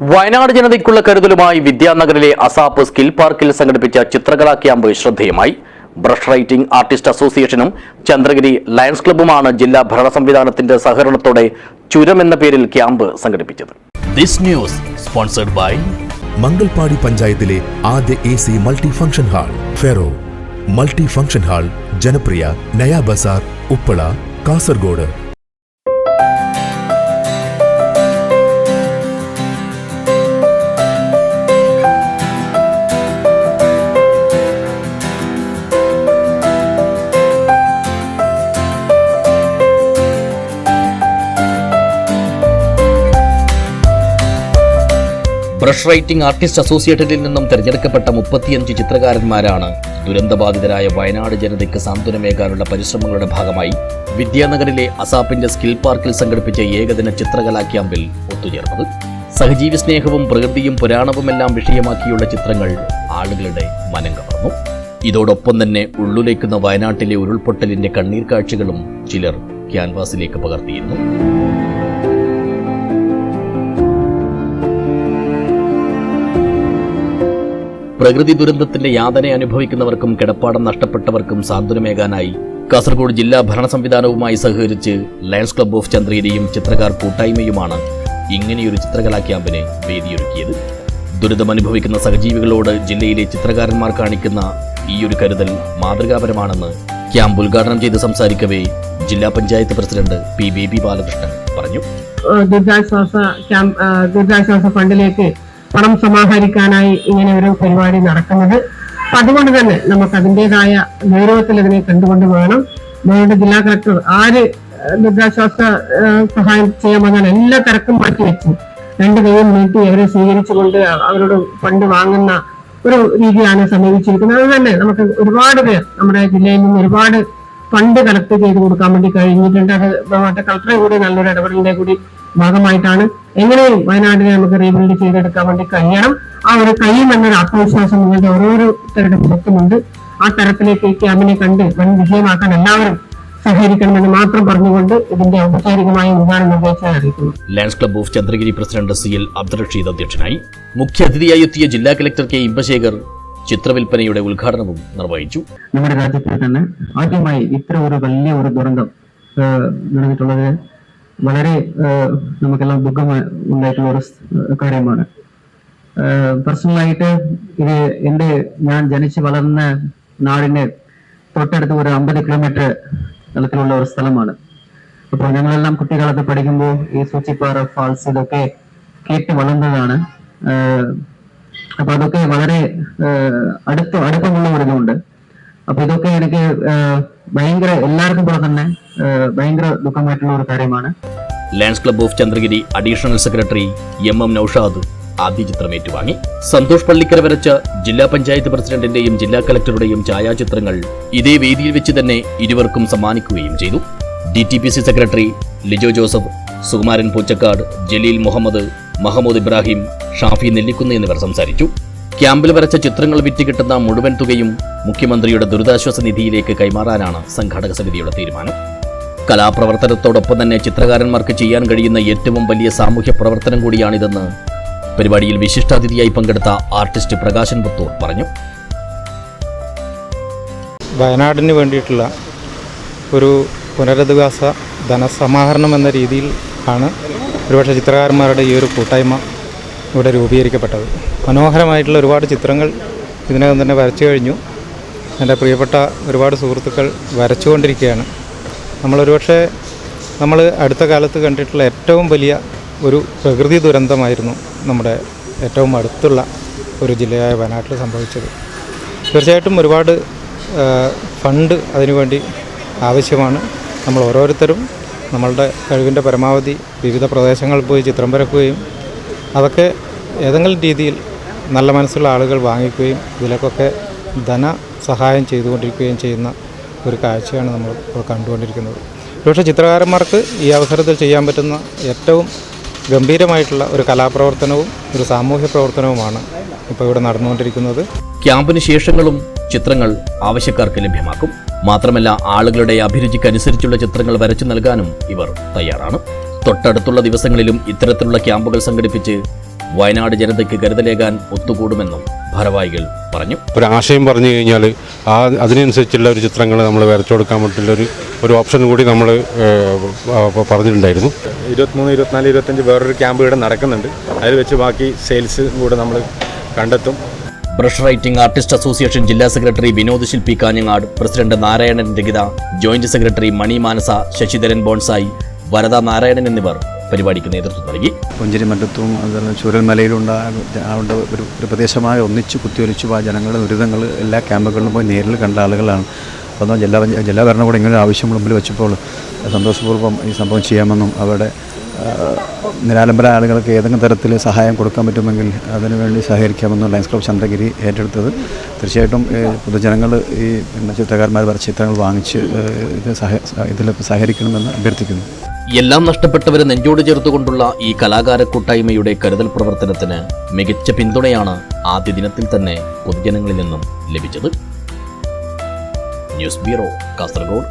വയനാട് ജനതയ്ക്കുള്ള കരുതലുമായി വിദ്യാനഗറിലെ അസാപ്പ് സ്കിൽ പാർക്കിൽ സംഘടിപ്പിച്ച ചിത്രകലാ ക്യാമ്പ് ശ്രദ്ധേയമായി. ബ്രഷ് റൈറ്റിംഗ് ആർട്ടിസ്റ്റ് അസോസിയേഷനും ചന്ദ്രഗിരി ലയൺസ് ക്ലബ്ബുമാണ് ജില്ലാ ഭരണ സംവിധാനത്തിന്റെ സഹകരണത്തോടെ ചുരം എന്ന പേരിൽ ക്യാമ്പ് സംഘടിപ്പിച്ചത്. This news sponsored by Mangalpady പഞ്ചായത്തിലെ ആദ്യ A C multi function hall ferro. Multi function hall Janapriya Naya Bazar Uppala Kasaragod. Brush writing artist അസോസിയേറ്റഡിൽ നിന്നും തിരഞ്ഞെടുക്കപ്പെട്ട മുപ്പത്തിയഞ്ച് ചിത്രകാരന്മാരാണ് ദുരന്തബാധിതരായ വയനാട് ജനതയ്ക്ക് സാന്ത്വനമേകാനുള്ള പരിശ്രമങ്ങളുടെ ഭാഗമായി വിദ്യാനഗറിലെ അസാപ്പിന്റെ സ്കിൽ പാർക്കിൽ സംഘടിപ്പിച്ച ഏകദിന ചിത്രകലാ ക്യാമ്പിൽ ഒത്തുചേർന്നത്. സഹജീവി സ്നേഹവും പ്രകൃതിയും പുരാണവുമെല്ലാം വിഷയമാക്കിയുള്ള ചിത്രങ്ങൾ ആളുകളുടെ മനം കവർന്നു. ഇതോടൊപ്പം തന്നെ ഉള്ളുലയ്ക്കുന്ന വയനാട്ടിലെ ഉരുൾപൊട്ടലിന്റെ കണ്ണീർ കാഴ്ചകളും ചിലർ ക്യാൻവാസിലേക്ക് പകർത്തിയിരുന്നു. പ്രകൃതി ദുരന്തത്തിന്റെ യാതന അനുഭവിക്കുന്നവർക്കും കിടപ്പാടം നഷ്ടപ്പെട്ടവർക്കും സാന്ത്വനമേകാനായി കാസർഗോഡ് ജില്ലാ ഭരണ സംവിധാനവുമായി സഹകരിച്ച് ലയൺസ് ക്ലബ്ബ് ഓഫ് ചന്ദ്രയിലെയും ചിത്രകാർ കൂട്ടായ്മയുമാണ് ഇങ്ങനെയൊരു ചിത്രകലാ ക്യാമ്പിന് വേദിയൊരുക്കിയത്. ദുരിതമനുഭവിക്കുന്ന സഹജീവികളോട് ജില്ലയിലെ ചിത്രകാരന്മാർ കാണിക്കുന്ന ഈയൊരു കരുതൽ മാതൃകാപരമാണെന്ന് ക്യാമ്പ് ഉദ്ഘാടനം ചെയ്ത് സംസാരിക്കവേ ജില്ലാ പഞ്ചായത്ത് പ്രസിഡന്റ് പി ബേബി ബാലകൃഷ്ണൻ പറഞ്ഞു. ദുരിതാശ്വാസ ക്യാമ്പ് ദുരിതാശ്വാസ ഫണ്ടിലേക്ക് പണം സമാഹരിക്കാനായി ഇങ്ങനെ ഒരു പരിപാടി നടക്കുന്നത്. അപ്പൊ അതുകൊണ്ട് തന്നെ നമുക്ക് അതിന്റെതായ ഗൗരവത്തിൽ അതിനെ കണ്ടുകൊണ്ട് വേണം. നമ്മുടെ ജില്ലാ കളക്ടർ ആര് ദുരിതാശ്വാസ സഹായം ചെയ്യാൻ വന്നാൽ എല്ലാ തിരക്കും മാറ്റി വെച്ച്. രണ്ട് കൈയും നീട്ടി അവരെ സ്വീകരിച്ചുകൊണ്ട് അവരോട് ഫണ്ട് വാങ്ങുന്ന ഒരു രീതിയാണ് സമീപിച്ചിരിക്കുന്നത്. അത് തന്നെ നമുക്ക് ഒരുപാട് പേർ നമ്മുടെ ജില്ലയിൽ നിന്ന് ഒരുപാട് ഫണ്ട് കളക്ട് ചെയ്ത് കൊടുക്കാൻ വേണ്ടി കഴിഞ്ഞിട്ടുണ്ട്. അത് കളക്ടറെ കൂടി നല്ലൊരു ഇടപെടലിന്റെ കൂടി ഭാഗമായിട്ടാണ്. എങ്ങനെയും വയനാടിനെ നമുക്ക് റീബിൽഡ് ചെയ്തെടുക്കാൻ വേണ്ടി കഴിയണം? ആ ഒരു കഴിയും എന്നൊരു ആത്മവിശ്വാസം നിങ്ങളുടെ ഓരോരുത്തരുടെ മുഖത്തുമുണ്ട്. ആ തരത്തിലേക്ക് ഈ ക്യാമ്പിനെ കണ്ട് വൻ വിജയമാക്കാൻ എല്ലാവരും സഹകരിക്കണമെന്ന് മാത്രം പറഞ്ഞുകൊണ്ട് ഇതിന്റെ ഔപചാരികമായ ഉദ്ഘാടനം നിർദ്ദേശം അറിയിക്കുന്നു. Lions Club of Chandragiri president C L Abdul Rasheed അധ്യക്ഷനായി മുഖ്യ അതിഥിയായി എത്തിയ ജില്ലാ കലക്ടർ കെ ഇമ്പശേഖർ ചിത്രവിൽപ്പനയുടെ ഉദ്ഘാടനവും നിർവഹിച്ചു. നമ്മുടെ രാജ്യത്തിൽ തന്നെ ആദ്യമായി ഇത്ര ഒരു വലിയ ഒരു ദുരന്തം നടന്നിട്ടുള്ളത് വളരെ നമുക്കെല്ലാം ദുഃഖം ഉണ്ടായിട്ടുള്ള ഒരു കാര്യമാണ്. പേഴ്സണലായിട്ട് ഇത് എന്റെ ഞാൻ ജനിച്ച് വളർന്ന നാടിന്റെ തൊട്ടടുത്ത് ഒരു അമ്പത് കിലോമീറ്റർ തലത്തിലുള്ള ഒരു സ്ഥലമാണ്. അപ്പോൾ ഞങ്ങളെല്ലാം കുട്ടിക്കാലത്ത് പഠിക്കുമ്പോൾ ഈ സൂച്ചിപ്പാറ ഫാൾസ് ഇതൊക്കെ കേട്ട് വളർന്നതാണ്. അപ്പൊ അതൊക്കെ വളരെ അടുത്ത അടുപ്പമുള്ള ഒരു ഇതുണ്ട്. അപ്പൊ ഇതൊക്കെ എനിക്ക് ഭയങ്കര എല്ലാവർക്കും പോലെ തന്നെ ഭയങ്കര ദുഃഖമായിട്ടുള്ള ഒരു കാര്യമാണ്. Lions Club of Chandragiri additional secretary M M Noushad ആദ്യ ചിത്രം ഏറ്റുവാങ്ങി. സന്തോഷ് പള്ളിക്കര വരച്ച ജില്ലാ പഞ്ചായത്ത് പ്രസിഡന്റിന്റെയും ജില്ലാ കളക്ടറുടെയും ഛായാചിത്രങ്ങൾ ഇതേ വേദിയിൽ വെച്ച് തന്നെ ഇരുവർക്കും സമ്മാനിക്കുകയും ചെയ്തു. D T P C secretary Lijo Joseph Sukumaran Poochakkad Jaleel Muhammad Mahmood Ibrahim Shafi Nellikunnu എന്നിവർ സംസാരിച്ചു. ക്യാമ്പിൽ വരച്ച ചിത്രങ്ങൾ വിറ്റ് കിട്ടുന്ന മുഴുവൻ തുകയും മുഖ്യമന്ത്രിയുടെ ദുരിതാശ്വാസ നിധിയിലേക്ക് കൈമാറാനാണ് സംഘാടക സമിതിയുടെ തീരുമാനം. കലാപ്രവർത്തനത്തോടൊപ്പം തന്നെ ചിത്രകാരന്മാർക്ക് ചെയ്യാൻ കഴിയുന്ന ഏറ്റവും വലിയ സാമൂഹ്യ പ്രവർത്തനം കൂടിയാണിതെന്ന് പരിപാടിയിൽ വിശിഷ്ടാതിഥിയായി പങ്കെടുത്ത ആർട്ടിസ്റ്റ് പ്രകാശൻ പുത്തൂർ പറഞ്ഞു. വയനാടിന് വേണ്ടിയിട്ടുള്ള ഒരു പുനരധിവാസ ധനസമാഹരണം എന്ന രീതിയിൽ ആണ് ഒരുപക്ഷെ ചിത്രകാരന്മാരുടെ ഈ ഒരു കൂട്ടായ്മ ഇവിടെ രൂപീകരിക്കപ്പെട്ടത്. മനോഹരമായിട്ടുള്ള ഒരുപാട് ചിത്രങ്ങൾ ഇതിനകം തന്നെ വരച്ചു കഴിഞ്ഞു. എന്റെ പ്രിയപ്പെട്ട ഒരുപാട് സുഹൃത്തുക്കൾ വരച്ചുകൊണ്ടിരിക്കുകയാണ്. നമ്മൾ ഒരുപക്ഷെ നമ്മൾ അടുത്ത കാലത്ത് കണ്ടിട്ടുള്ള ഏറ്റവും വലിയ ഒരു പ്രകൃതി ദുരന്തമായിരുന്നു നമ്മുടെ ഏറ്റവും അടുത്തുള്ള ഒരു ജില്ലയായ വയനാട്ടിൽ സംഭവിച്ചത്. തീർച്ചയായിട്ടും ഒരുപാട് ഫണ്ട് അതിനുവേണ്ടി ആവശ്യമാണ്. നമ്മൾ ഓരോരുത്തരും നമ്മളുടെ കഴിവിന്റെ പരമാവധി വിവിധ പ്രദേശങ്ങളിൽ പോയി ചിത്രം വരക്കുകയും അതൊക്കെ ഏതെങ്കിലും രീതിയിൽ നല്ല മനസ്സുള്ള ആളുകൾ വാങ്ങിക്കുകയും ഇതിലേക്കൊക്കെ ധന സഹായം ചെയ്തുകൊണ്ടിരിക്കുകയും ചെയ്യുന്ന ഒരു കാഴ്ചയാണ് നമ്മൾ ഇപ്പോൾ കണ്ടുകൊണ്ടിരിക്കുന്നത്. പക്ഷേ ചിത്രകാരന്മാർക്ക് ഈ അവസരത്തിൽ ചെയ്യാൻ പറ്റുന്ന ഏറ്റവും ഗംഭീരമായിട്ടുള്ള ഒരു കലാപ്രവർത്തനവും ഒരു സാമൂഹ്യ പ്രവർത്തനവുമാണ് ഇപ്പോൾ ഇവിടെ നടന്നുകൊണ്ടിരിക്കുന്നത്. ക്യാമ്പിന് ശേഷങ്ങളും ചിത്രങ്ങൾ ആവശ്യക്കാർക്ക് ലഭ്യമാക്കും. മാത്രമല്ല ആളുകളുടെ അഭിരുചിക്കനുസരിച്ചുള്ള ചിത്രങ്ങൾ വരച്ചു നൽകാനും ഇവർ തയ്യാറാണ്. തൊട്ടടുത്തുള്ള ദിവസങ്ങളിലും ഇത്തരത്തിലുള്ള ക്യാമ്പുകൾ സംഘടിപ്പിച്ച് വയനാട് ജനതയ്ക്ക് കരുതലേകാൻ ഒത്തുകൂടുമെന്നും ഭാരവാഹികൾ പറഞ്ഞു. ഒരു ആശയം പറഞ്ഞു കഴിഞ്ഞാൽ ആ അതിനനുസരിച്ചുള്ള ഒരു ചിത്രങ്ങൾ നമ്മൾ വരച്ചു കൊടുക്കാൻ പറ്റുള്ള ഒരു ഒരു ഓപ്ഷൻ കൂടി നമ്മൾ പറഞ്ഞിട്ടുണ്ടായിരുന്നു. ഇരുപത്തിമൂന്ന് ഇരുപത്തിനാല് ഇരുപത്തഞ്ച് വേറൊരു ക്യാമ്പ് ഇവിടെ നടക്കുന്നുണ്ട്. അതിൽ വെച്ച് ബാക്കി സെയിൽസ് കൂടെ നമ്മൾ കണ്ടെത്തും. ബ്രഷ് റൈറ്റിംഗ് ആർട്ടിസ്റ്റ് അസോസിയേഷൻ ജില്ലാ secretary Vinod Shilpi Kanhangad president Narayanan Ragitha joint secretary Mani Manasa Sasidharan bonsai Varada Narayanan എന്നിവർ. പരിപാടിക്ക് നേതൃത്വം നൽകി. പുഞ്ചിരിമറ്റത്തും അതുപോലെ ചൂരൽമലയിലുണ്ടായ ഒരു ഒരു പ്രദേശമായി ഒന്നിച്ച് കുത്തിയൊലിച്ചു ആ ജനങ്ങളുടെ ദുരിതങ്ങൾ എല്ലാ ക്യാമ്പുകളിലും പോയി നേരിൽ കണ്ട ആളുകളാണ്. അപ്പോൾ ജില്ലാ ജില്ലാ ഭരണകൂടം ഇങ്ങനെ ആവശ്യം മുമ്പിൽ വെച്ചപ്പോൾ സന്തോഷപൂർവം ഈ സംഭവം ചെയ്യാമെന്നും അവിടെ ആ, നിരാലംബര ആളുകൾക്ക് ഏതെങ്കിലും തരത്തിൽ സഹായം കൊടുക്കാൻ പറ്റുമെങ്കിൽ അതിനുവേണ്ടി സഹകരിക്കാമെന്നും ലയൻസ് ക്ലബ് ചന്ദ്രഗിരി ഏറ്റെടുത്തത്. തീർച്ചയായിട്ടും പൊതുജനങ്ങൾ ഈ ചിത്രകാരന്മാർ വരച്ച ചിത്രങ്ങൾ വാങ്ങിച്ച് ഇത് സഹ ഇതിൽ സഹകരിക്കണമെന്ന് അഭ്യർത്ഥിക്കുന്നു. എല്ലാം നഷ്ടപ്പെട്ടവരെ നെഞ്ചോട് ചേർത്തുകൊണ്ടുള്ള ഈ കലാകാര കൂട്ടായ്മയുടെ കരുതൽ പ്രവർത്തനത്തിന് മികച്ച പിന്തുണയാണ് ആദ്യ ദിനത്തിൽ തന്നെ പൊതുജനങ്ങളിൽ നിന്നും ലഭിച്ചത്. News bureau Kasaragod.